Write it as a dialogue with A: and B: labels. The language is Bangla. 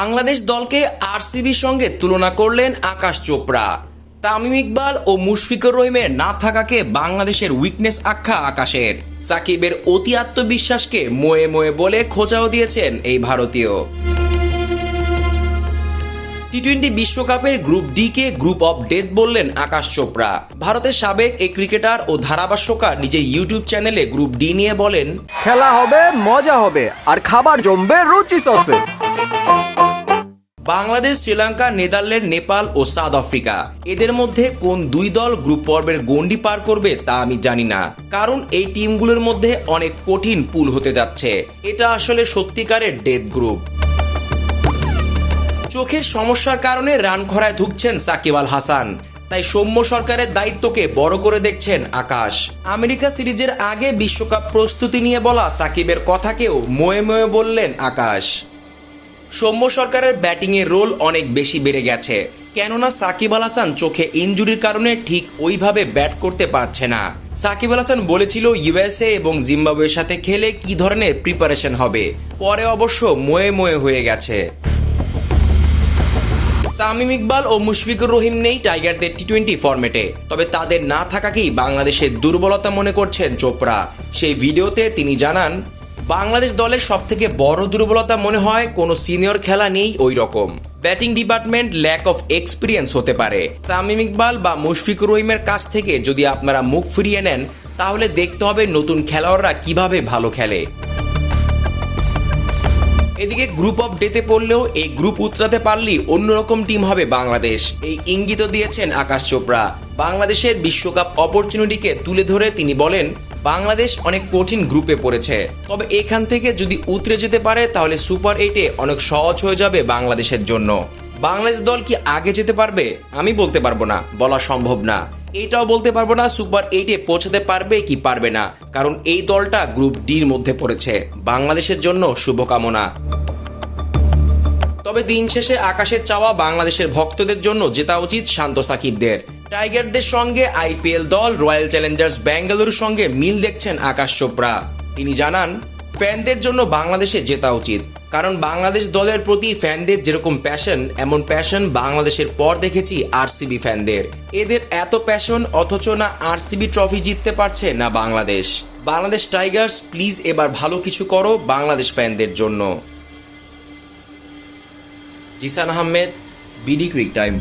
A: বাংলাদেশ দলকে আরসিবির সঙ্গে তুলনা করলেন আকাশ চোপড়া। তামিম ইকবাল ও মুশফিকুর রহিমের না থাকাকে বাংলাদেশের উইকনেস আখ্যা আকাশের। সাকিবের অতি আত্মবিশ্বাসকে মোয়ে মোয়ে বলে খোঁচাও দিয়েছেন এই ভারতীয়। টি টোয়েন্টি বিশ্বকাপের গ্রুপ ডি কে গ্রুপ অফ ডেথ বললেন আকাশ চোপড়া। ভারতের সাবেক এই ক্রিকেটার ও ধারাভাষ্যকার নিজের ইউটিউব চ্যানেলে গ্রুপ ডি নিয়ে বলেন,
B: খেলা হবে, মজা হবে, আর খাবার জমবে রুচি সসে।
A: বাংলাদেশ, শ্রীলঙ্কা, নেদারল্যান্ড, নেপাল ও সাউথ আফ্রিকা। এদের মধ্যে কোন দুই দল গ্রুপ পর্বের গণ্ডি পার করবে তা আমি জানি না। কারণ এই টিমগুলোর মধ্যে অনেক কঠিন পুল হতে যাচ্ছে। এটা আসলে সত্যিকারের ডেথ গ্রুপ। চোখের সমস্যার কারণে রান খরায় ধুকছেন সাকিব আল হাসান। তাই সৌম্য সরকারের দায়িত্বকে বড় করে দেখছেন আকাশ। আমেরিকা সিরিজের আগে বিশ্বকাপ প্রস্তুতি নিয়ে বলা সাকিবের কথাকেও ময়ে ময়ে বললেন আকাশ। সৌম্য সরকারের ব্যাটিংয়ের রোল অনেক বেশি বেড়ে গেছে। কেননা সাকিব আল হাসান চোখে ইনজুরির কারণে ঠিক ওইভাবে ব্যাট করতে পারছে না। সাকিব আল হাসান বলেছিল ইউএসএ এবং জিম্বাবুয়ের সাথে খেলে কি ধরনের প্রিপারেশন হবে? পরে অবশ্য মোয়ে মোয়ে হয়ে গেছে। তামিম ইকবাল ও মুশফিকুর রহিম নেই টাইগারদের টি টোয়েন্টি ফরম্যাটে তবে তাদের না থাকাকেই বাংলাদেশের দুর্বলতা মনে করছেন চোপড়া। সেই ভিডিওতে তিনি জানান বাংলাদেশ দলের সব থেকে বড় দুর্বলতা মনে হয়, কোনো সিনিয়র খেলা নেই ওই রকম batting department lack of experience হতে পারে। তামিম ইকবাল বা মুশফিকুর রহিমের কাছ থেকে যদি আপনারা মুখ ফিরিয়ে নেন, তাহলে দেখতে হবে নতুন খেলোয়াড়রা কীভাবে ভালো খেলে। এদিকে গ্রুপ অফ ডেতে পড়লেও এই গ্রুপ উতরাতে পারলেই অন্যরকম টিম হবে বাংলাদেশ। এই ইঙ্গিত দিয়েছেন আকাশ চোপড়া। বাংলাদেশের বিশ্বকাপ অপরচুনিটিকে তুলে ধরে তিনি বলেন বাংলাদেশ অনেক কঠিন গ্রুপে পড়েছে। তবে এখান থেকে যদি উতরে যেতে পারে, তাহলে সুপার এইটে অনেক সহজ হয়ে যাবে বাংলাদেশের জন্য। বাংলাদেশ দল কি আগে যেতে পারবে? আমি বলতে পারব না, বলা সম্ভব না। এটাও বলতে পারব না সুপার এইটে পৌঁছাতে পারবে কি পারবে না, কারণ এই দলটা গ্রুপ ডির মধ্যে পড়েছে। বাংলাদেশের জন্য শুভকামনা। তবে দিন শেষে আকাশের চাওয়া বাংলাদেশের ভক্তদের জন্য জেতা উচিত শান্ত সাকিবদের। টাইগারদের সঙ্গে আইপিএল দল, রয়্যাল চ্যালেঞ্জার্স ব্যাঙ্গালুরুর সঙ্গে মিল দেখছেন আকাশ চোপড়া। তিনি জানান, ফ্যানদের জন্য বাংলাদেশে জেতা উচিত। কারণ বাংলাদেশ দলের প্রতি ফ্যানদের যেরকম প্যাশন এমন প্যাশন বাংলাদেশের পর দেখেছি আরসিবি ফ্যানদের। এদের এত প্যাশন অথচ না আরসিবি ট্রফি জিততে পারছে না বাংলাদেশ। বাংলাদেশ টাইগার্স প্লিজ এবার ভালো কিছু করো বাংলাদেশ ফ্যানদের জন্য। Zisan Ahmed, BD Cric Time.